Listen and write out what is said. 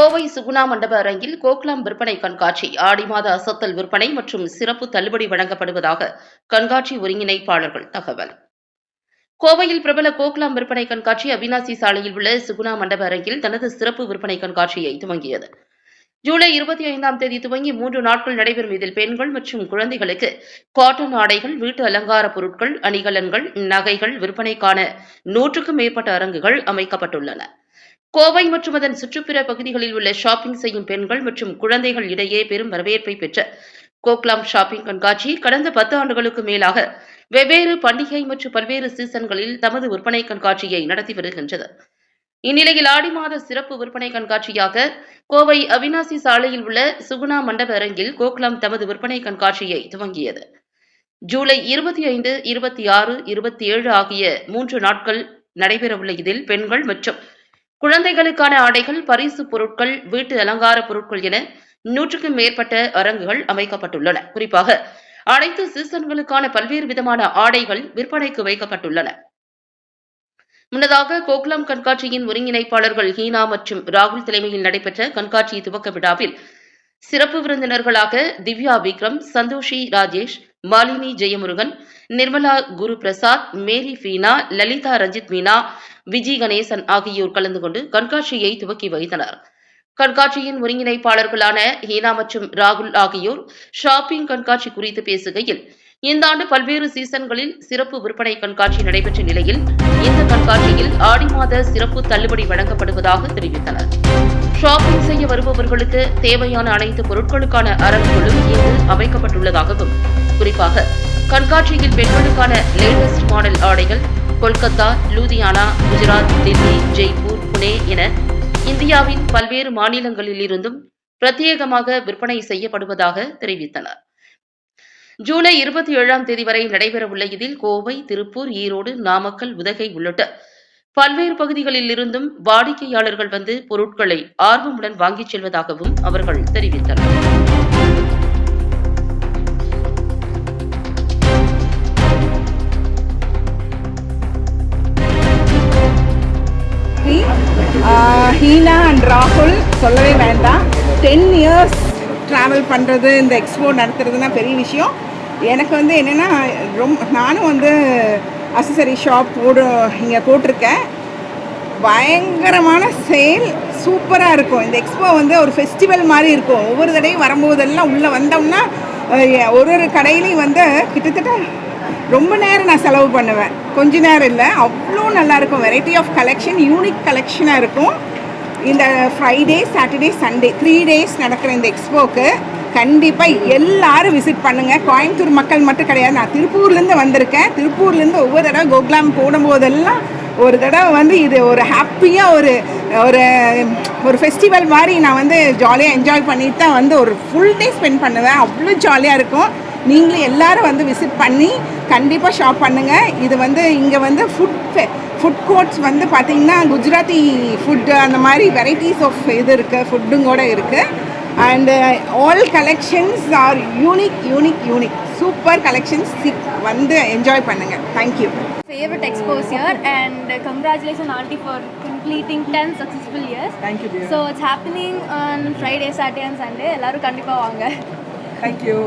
Kovai Suguna மண்டப அரங்கில் கோக்லாம் விற்பனை கண்காட்சி ஆடி மாத அசத்தல் விற்பனை மற்றும் சிறப்பு தள்ளுபடி வழங்கப்படுவதாக கண்காட்சி ஒருங்கிணைப்பாளர்கள் தகவல். கோவையில் பிரபல கோக்லாம் விற்பனை கண்காட்சி அவினாசி சாலையில் உள்ள சுகுணா மண்டப அரங்கில் தனது சிறப்பு விற்பனை கண்காட்சியை துவங்கியது. ஜூலை இருபத்தி ஐந்தாம் தேதி துவங்கி மூன்று நாட்கள் நடைபெறும் இதில் பெண்கள் மற்றும் குழந்தைகளுக்கு காட்டன் ஆடைகள் வீட்டு அலங்கார பொருட்கள் அணிகலன்கள் நகைகள் விற்பனைக்கான நூற்றுக்கும் மேற்பட்ட அரங்குகள் அமைக்கப்பட்டுள்ளன. கோவை மற்றும் அதன் சுற்றுப்புற பகுதிகளில் உள்ள ஷாப்பிங் செய்யும் பெண்கள் மற்றும் குழந்தைகள் இடையே பெரும் வரவேற்பை பெற்ற கோக்லாம் ஷாப்பிங் கண்காட்சி கடந்த பத்து ஆண்டுகளுக்கு மேலாக வெவ்வேறு பண்டிகை மற்றும் பல்வேறு சீசன்களில் தமது விற்பனை கண்காட்சியை நடத்தி வருகின்றது. இந்நிலையில் ஆடி மாத சிறப்பு விற்பனை கண்காட்சியாக கோவை அவினாசி சாலையில் உள்ள சுகுணா மண்டப அரங்கில் கோக்லாம் தமது விற்பனை கண்காட்சியை துவங்கியது. ஜூலை இருபத்தி ஐந்து இருபத்தி ஆறு இருபத்தி ஏழு ஆகிய மூன்று நாட்கள் நடைபெறவுள்ள இதில் பெண்கள் மற்றும் குழந்தைகளுக்கான ஆடைகள் பரிசு பொருட்கள் வீட்டு அலங்கார பொருட்கள் என நூற்றுக்கும் மேற்பட்ட அரங்குகள் அமைக்கப்பட்டுள்ளன. குறிப்பாக அனைத்து சீசன்களுக்கான பல்வேறு விதமான ஆடைகள் விற்பனைக்கு வைக்கப்பட்டுள்ளன. முன்னதாக கோக்லாம் கண்காட்சியின் ஒருங்கிணைப்பாளர்கள் ஹீனா மற்றும் ராகுல் தலைமையில் நடைபெற்ற கண்காட்சி துவக்க விழாவில் சிறப்பு விருந்தினர்களாக திவ்யா விக்ரம் சந்தோஷி ராஜேஷ் மாலினி ஜெயமுருகன் நிர்மலா குரு பிரசாத் மேரி ஃபீனா லலிதா ரஞ்சித் மீனா விஜய் கணேசன் ஆகியோர் கலந்து கொண்டு கண்காட்சியை துவக்கி வைத்தனர். கண்காட்சியின் ஒருங்கிணைப்பாளர்களான ஹீனா மற்றும் ராகுல் ஆகியோர் ஷாப்பிங் கண்காட்சி குறித்து பேசுகையில் இந்த ஆண்டு பல்வேறு சீசன்களில் சிறப்பு விற்பனை கண்காட்சி நடைபெற்ற நிலையில் இந்த கண்காட்சியில் ஆடி மாத சிறப்பு தள்ளுபடி வழங்கப்படுவதாக தெரிவித்தனர். ஷாப்பிங் செய்ய வருபவர்களுக்கு தேவையான அனைத்து பொருட்களுக்கான அரங்குகளும் இங்கு அமைக்கப்பட்டுள்ளதாகவும் குறிப்பாக கண்காட்சியில் பெண்களுக்கான லேட்டஸ்ட் மாடல் ஆடைகள் கொல்கத்தா லூதியானா குஜராத் டெல்லி ஜெய்ப்பூர் புனே என இந்தியாவின் பல்வேறு மாநிலங்களில் இருந்தும் பிரத்யேகமாக விற்பனை செய்யப்படுவதாக தெரிவித்தனர். ஜூலை இருபத்தி ஏழாம் தேதி வரை நடைபெறவுள்ள இதில் கோவை திருப்பூர் ஈரோடு நாமக்கல் உதகை உள்ளிட்ட பல்வேறு பகுதிகளில் இருந்தும் வாடிக்கையாளர்கள் வந்து பொருட்களை ஆர்வமுடன் வாங்கிச் செல்வதாகவும் அவர்கள் தெரிவித்தனர். ஹீனா அண்ட் ராகுல் சொல்லவே வேண்டாம். டென் இயர்ஸ் ட்ராவல் பண்ணுறது இந்த எக்ஸ்போ நடத்துறதுனா பெரிய விஷயம். எனக்கு வந்து என்னென்னா ரொம்ப நானும் வந்து அசசரி ஷாப் போடு இங்கே போட்டிருக்கேன். பயங்கரமான சேல் சூப்பராக இருக்கும். இந்த எக்ஸ்போ வந்து ஒரு ஃபெஸ்டிவல் மாதிரி இருக்கும். ஒவ்வொரு தடையும் வரும்போதெல்லாம் உள்ளே வந்தோம்னா ஒரு ஒரு கடையிலையும் வந்து கிட்டத்தட்ட ரொம்ப நேரம் நான் செலவு பண்ணுவேன். கொஞ்ச நேரம் இல்லை அவ்வளோ நல்லாயிருக்கும் வெரைட்டி ஆஃப் கலெக்ஷன் யூனிக் கலெக்ஷனாக இருக்கும். இந்த Friday Saturday Sunday three days நடக்கிற இந்த எக்ஸ்போக்கு கண்டிப்பாக எல்லாரும் விசிட் பண்ணுங்கள் கோயம்புத்தூர் மக்கள் மட்டும் கிடையாது. நான் திருப்பூர்லேருந்து வந்திருக்கேன். திருப்பூர்லேருந்து ஒவ்வொரு தடவை கோகுலாம் போடும்போதெல்லாம் ஒரு தடவை வந்து இது ஒரு ஹாப்பியாக ஒரு ஒரு ஒரு ஃபெஸ்டிவல் மாதிரி நான் வந்து ஜாலியாக என்ஜாய் பண்ணிட்டு தான் வந்து ஒரு ஃபுல் டே ஸ்பெண்ட் பண்ணுவேன். அவ்வளோ ஜாலியாக இருக்கும். நீங்களும் எல்லோரும் வந்து விசிட் பண்ணி கண்டிப்பாக ஷாப் பண்ணுங்கள் இது வந்து இங்கே வந்து ஃபுட் ஃபுட் கோர்ட்ஸ் வந்து பார்த்தீங்கன்னா குஜராத்தி ஃபுட்டு அந்த மாதிரி வெரைட்டிஸ் ஆஃப் இது இருக்குது ஃபுட்டும் கூட இருக்குது and all collections are unique unique unique super collections வந்து என்ஜாய் பண்ணுங்கள் thank you and uh, congratulations auntie for completing 10 successful years Thank you, dear. so it's happening on friday saturday and sunday எல்லாரும் கண்டிப்பா வாங்க thank you